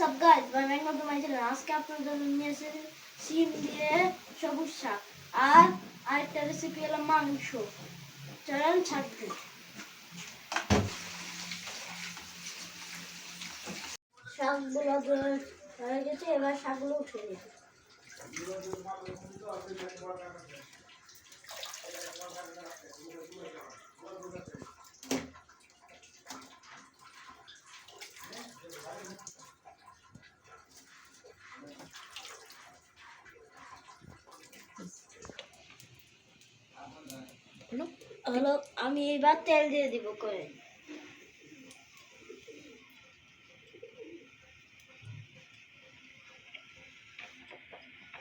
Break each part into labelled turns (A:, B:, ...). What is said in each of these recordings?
A: WhatsApp guys বানাই মতো my channel আজকে আপনাদের জন্য নিয়ে এসেছি সিম দিয়ে সবুজ শাক আর আরেকটা রেসিপি হলো মাংস চলেন ছাড়তে শাকগুলো হয়ে গেছে এবার শাকগুলো উঠে গেছে হলো আমি এবার তেল দিয়ে দিব করে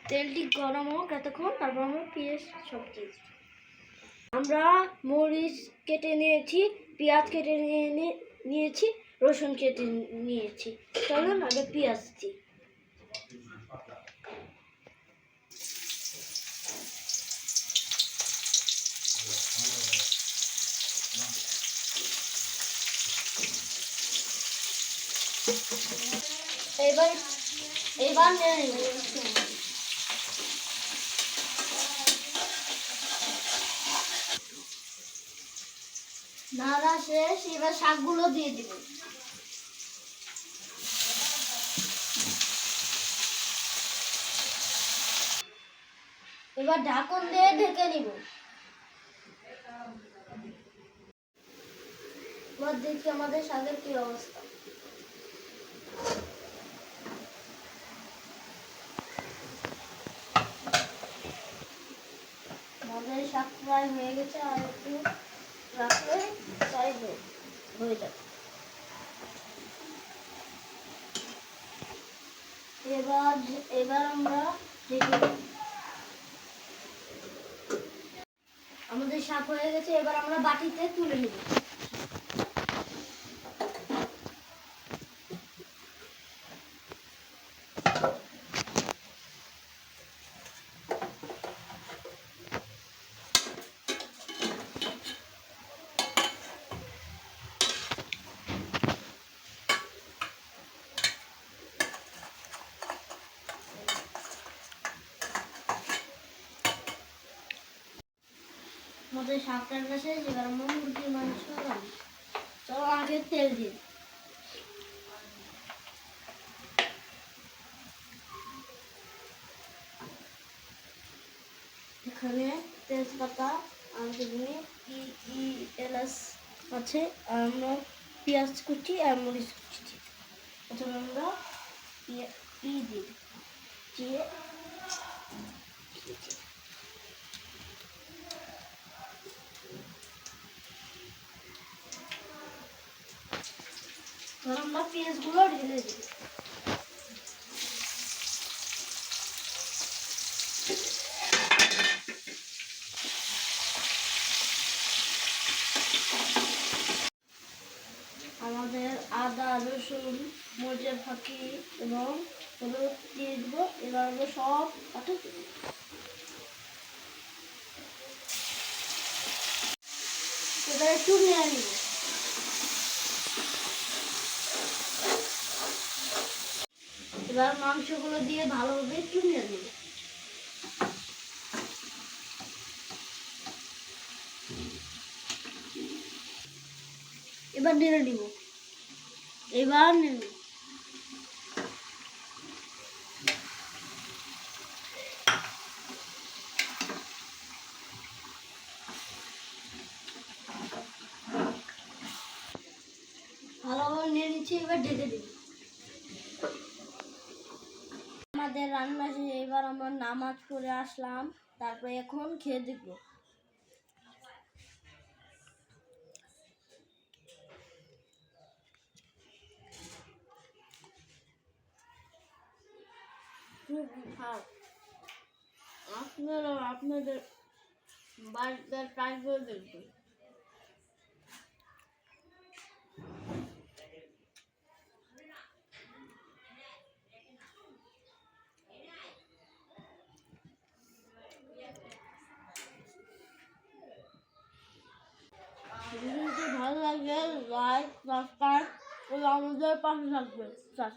A: তেলটি গরম হোক এতক্ষণ, তারপর আমরা পেঁয়াজ সব দিয়ে দিই। আমরা মরিচ কেটে নিয়েছি, পেঁয়াজ কেটে নিয়ে নিয়েছি, রসুন কেটে নিয়েছি। চলুন আগে পেঁয়াজ দিই। এবার এবার নেড়ে শেষ, এবার শাকগুলো দিয়ে দিব। এবার ঢাকন দিয়ে ঢেকে নিব। এবার দেখি আমাদের শাকের কি অবস্থা আমাদের শাক প্রায় হয়ে গেছে, আর একটু রাখলে তাই হয়ে- যাবে। এবার এবার আমরা আমাদের শাক হয়ে গেছে, এবার আমরা বাটিতে তুলে নেব। আমাদের শাকটার কাছে এবার আমরা মুরগির মাংস চলো আগে তেল দিই। এখানে তেজপাতা আর এখানে এলাচ আছে, আর আমরা পেঁয়াজ কুচি আর মরিচ কুচি। প্রথমে আমরা ই দিই। দিয়ে আমরা পেঁয়াজগুলো ঢেলে দিই আমাদের আদা রসুন মরিচের ফাঁকি এবং হলুদ দিয়ে দিব এবার সব কাটে দিব এবার একটু নিয়ে নিব এবার মাংসগুলো দিয়ে ভালোভাবে নিয়ে নিব। এবার নেড়ে নিব। এবার নিব। ভালোভাবে নিয়ে নিচ্ছি, এবার ঢেকে দিই আমাদের রান্না শেষে এবার আমরা নামাজ পড়ে আসলাম, তারপরে এখন খেয়ে দেখব। আপনারা আপনাদের বাড়িতে ট্রাই করে দেখবেন। Tepung.